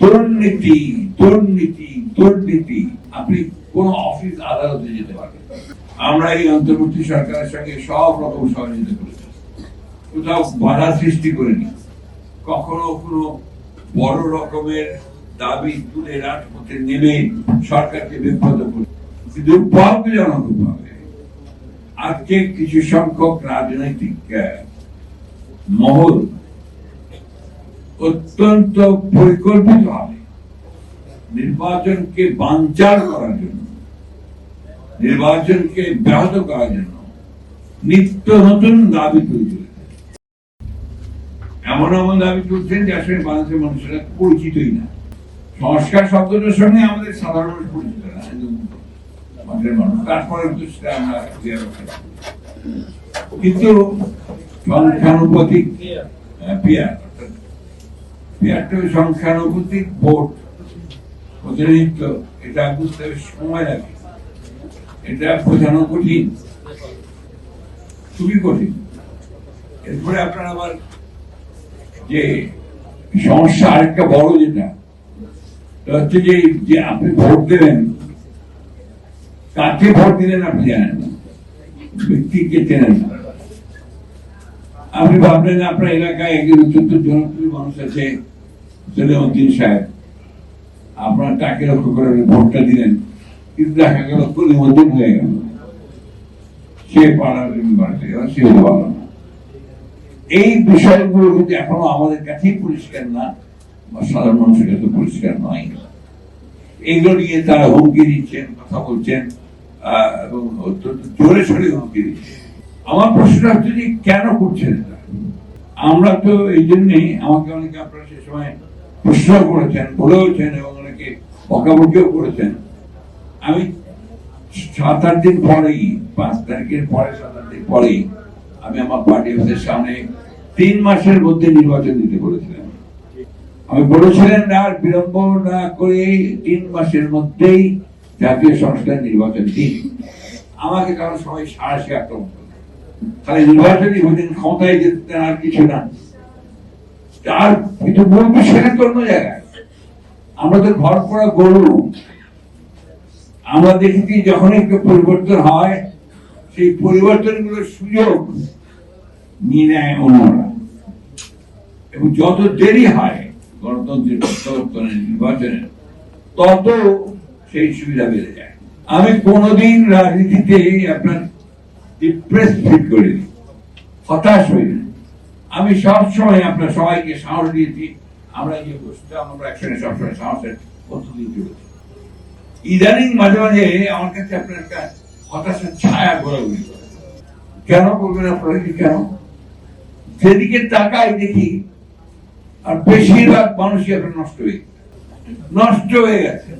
দুর্নীতি দুর্নীতি দুর্নীতি। আপনি কোন অফিস আদালতে যেতে পারবেন আমরা এই অন্তর্বর্তী সরকারের সঙ্গে সব রকম সহযোগিতা করেছি। কোথাও বাধা সৃষ্টি করিনি। কখনো কোনো বড় রকমের দাবি তুলে রাজপথে নেমে সরকারকে বিব্রত করি। কিন্তু দুর্ভাগ্যজনক ভাবে, আজকে কিছু সংখ্যক রাজনৈতিক মহল অত্যন্ত পরিকল্পিতভাবে নির্বাচনকে বানচাল করার জন্য, নির্বাচনকে ব্যাহত করার জন্য নিত্য নতুন দাবি তুলে এমন এমন দাবি তুলছেন যে আসলে বাংলাদেশের মানুষেরা পরিচিতই না। সংস্কার শব্দটার সঙ্গে আমাদের সাধারণ মানুষ পরিচিত না। কিন্তু সংখ্যানুপাতিক পিয়ার ভোট। প্রতিনিধিত্ব এটা বুঝতে সময় লাগে। এটা বোঝানো কঠিন। খুবই কঠিন। এরপরে আবার যে সমস্যা আরেকটা বড় যেটা হচ্ছে যে যে আপনি ভোট দেবেন, কাকে ভোট দিলেন আপনি জানেন না। ব্যক্তিকে চেনেন না। আপনি ভাবলেন আপনার এলাকায় একজন অত্যন্ত জনপ্রিয় মানুষ আছে সলিমুদ্দিন সাহেব, আপনার তাকে লক্ষ্য করে ভোটটা দিলেন? কিন্তু দেখা গেল কলিমুদ্দিন হয়ে গেল। সে পাড়ার মেম্বারতে সে হতে না এই বিষয়গুলো কিন্তু এখনও আমাদের কাছেই পরিষ্কার না, বা সাধারণ মানুষের কাছে পরিষ্কার নয়। এইগুলো নিয়ে তারা হুমকি দিচ্ছেন, কথা বলছেন এবং অত্যন্ত জোরে সরে হুমকি দিচ্ছেন। আমার প্রশ্নটা হচ্ছে যে কেন করছেন আমরা তো এই জন্যই, আমাকে অনেকে আপনারা সে সময় প্রশ্ন করেছেন বলেওছেন এবং অনেকে বকাবকিও করেছেন। আমি সাত আট দিন পরেই, পাঁচ তারিখের পরে, সাত আট দিন পরেই আমি আমার পার্টি অফিসের সামনে তিন মাসের মধ্যে নির্বাচন দিতে বলেছিলাম। আমি বলেছিলেন আর বিলম্ব না করে তিন মাসের মধ্যেই জাতীয় সংস্কার নির্বাচন দিন। আমাকে তখন সবাই সাহসী আক্রমণ করল তাহলে নির্বাচনই হতেন ক্ষমতায় যেতেন আর কিছু না। কিন্তু তো অন্য জায়গায়। আমরা তো ঘর পড়া গরু। আমরা দেখেছি যখন একটু পরিবর্তন হয়, সেই পরিবর্তনগুলোর সুযোগ নিয়ে নেয় অন্যরা। এবং যত দেরি হয় গণতন্ত্রের প্রত্যাবর্তনের নির্বাচনের তত সেই সুবিধা বেড়ে যায়। আমি কোনোদিন রাজনীতিতে আপনার ডিপ্রেস ফিল করিনি। হতাশ হইনি। আমি সবসময় আপনার সবাইকে সাহস দিয়েছি। আমরা যে বসতাম আমরা একসঙ্গে সবসময় সাহসের পদ্ধতি চলেছি। ইদানিং মাঝে মাঝে আমার কাছে আপনার একটা হতাশার ছায়া ঘোরাঘুরি করে কেন বলবেন আপনারা কেন? যেদিকে তাকাই দেখি, আর বেশিরভাগ মানুষই আপনার নষ্ট হয়ে নষ্ট হয়ে গেছে।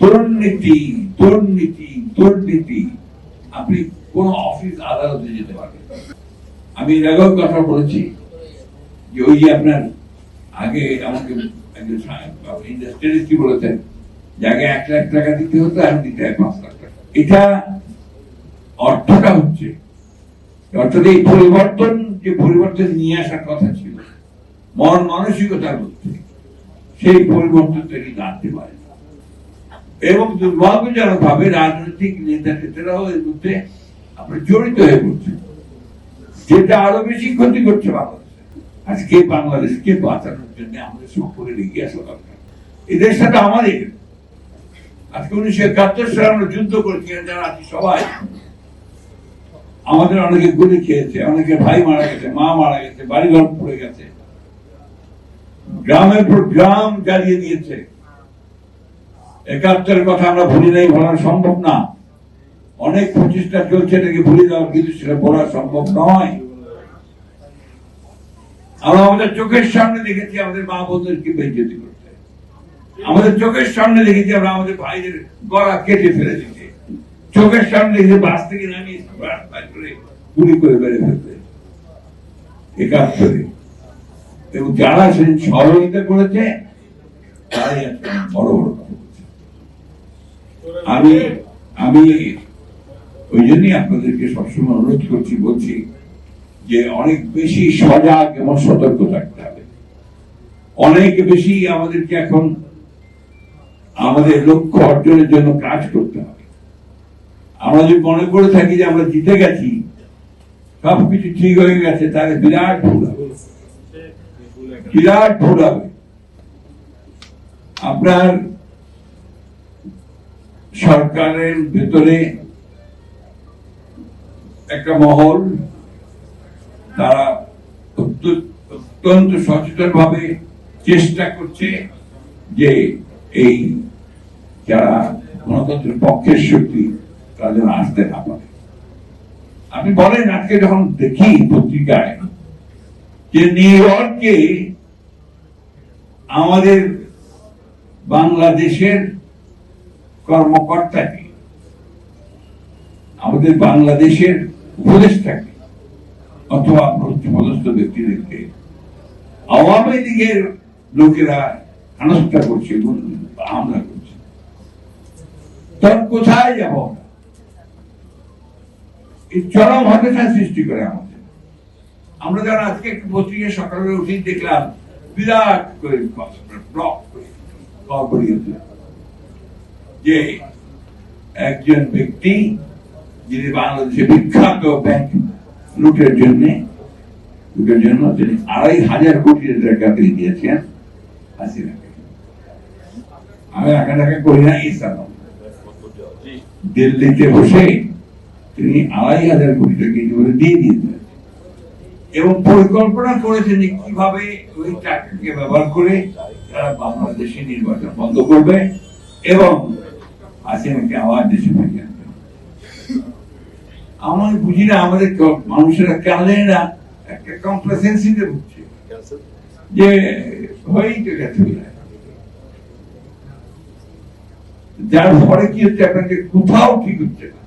দুর্নীতি দুর্নীতি দুর্নীতি। আপনি কোন অফিস আদালতে যেতে পারবেন। আমি এর আগেও কথা বলেছি যে ওই যে আপনার আগে আমাকে ইন্ডাস্ট্রিয়ালিস্ট বলেছেন, যে আগে এক লাখ টাকা দিতে হতো আর দিতে হয় পাঁচ লাখ টাকা এটা অর্থটা হচ্ছে অর্থাৎ এই পরিবর্তন, যে পরিবর্তন নিয়ে আসার কথা ছিল, মন মানসিকতার মধ্যে সেই পরিবর্তন তৈরি আনতে পারে। এবং দুর্ভাগ্যজনক ভাবে রাজনৈতিক নেতা নেতারাও এর মধ্যে আপনার জড়িত হয়ে পড়ছে যেটা আরও বেশি ক্ষতি করছে বাংলাদেশে। আজকে বাংলাদেশকে বাঁচানোর জন্য আমাদের সকলের এগিয়ে আসা দরকার। এই দেশটা আমাদের। আজকে উনিশশো একাত্তর সালে আমরা যুদ্ধ করেছি যারা আছি সবাই। আমাদের অনেকে গুলি খেয়েছে, অনেকে ভাই মারা গেছে, মা মারা গেছে, বাড়িঘর পড়ে গেছে। গ্রামের পর গ্রাম জ্বালিয়ে দিয়েছে। একাত্তরের কথা আমরা ভুলি নাই, বলা সম্ভব না। অনেক প্রচেষ্টা চলছে এটাকে ভুলে যাওয়া, কিন্তু সেটা বলা সম্ভব নয়। আমরা আমাদের চোখের সামনে দেখেছি আমাদের মা বোনদেরকে বেজ্জতি করতে। আমাদের চোখের সামনে দেখেছি আমরা আমাদের ভাইদের গলা কেটে ফেলে দিতে চোখের সামনে দেখেছি বাস থেকে নামিয়ে রাস্তায় করে গুলি করে বেড়ে ফেলতে। একাত্তরে। এবং যারা সেদিন সহযোগিতা করেছে, তারাই বড় বড় আমি আমি ওই জন্যই আপনাদেরকে সবসময় অনুরোধ করছি, বলছি যে অনেক বেশি সজাগ এবং সতর্ক থাকতে হবে। অনেক বেশি আমাদেরকে এখন আমাদের লক্ষ্য অর্জনের জন্য কাজ করতে হবে। আমরা যদি মনে করে থাকি যে আমরা জিতে গেছি, সবকিছু ঠিক হয়ে গেছে, তাহলে বিরাট ভুল হবে। বিরাট ভুল হবে। আপনার সরকারের ভেতরে একটা মহল, তারা অত্যন্ত সচেতন ভাবে চেষ্টা করছে যে এই যারা গণতন্ত্রের পক্ষের শক্তি তারা যেন আসতে না পারে। আপনি বলেন, আজকে যখন দেখি পত্রিকায় যে নিউ আমাদের বাংলাদেশের কর্মকর্তাকে, আমাদের বাংলাদেশের উপদেষ্টাকে অথবা পদস্থ ব্যক্তিদেরকে আওয়ামী লীগের লোকেরা হেনস্থা করছে, হামলা করছে। তখন কোথায় যাব? এই চরম হতাশা সৃষ্টি করে আমাদের। আমরা যারা আজকে একটু পত্রিকায় সকালে উঠেই দেখলাম, বিরাট করে ব্লক করে যে একজন ব্যক্তি যিনি বাংলাদেশে বিখ্যাত ব্যাংক লুটের জন্য লুটের জন্য তিনি আড়াই হাজার কোটি টাকা দিয়ে দিয়েছেন হাসিনাকে। আমি টাকা টাকা করি না ইসলাম দিল্লিতে বসে তিনি আড়াই হাজার কোটি টাকা ইতিমধ্যে দিয়ে দিয়েছেন। এবং পরিকল্পনা করেছেন যে কীভাবে ওই টাকাকে ব্যবহার করে তারা বাংলাদেশে নির্বাচন বন্ধ করবে এবং হাসিনাকে আবার দেশে ফিরিয়ে আমার বুঝি না আমাদের মানুষেরা জানি না একটা কমপ্লেসেন্সিতে ভুগছে। যে হয়েই তো গেছে। যার ফলে কি হচ্ছে? আপনাকে কোথাও ঠিক হচ্ছে না।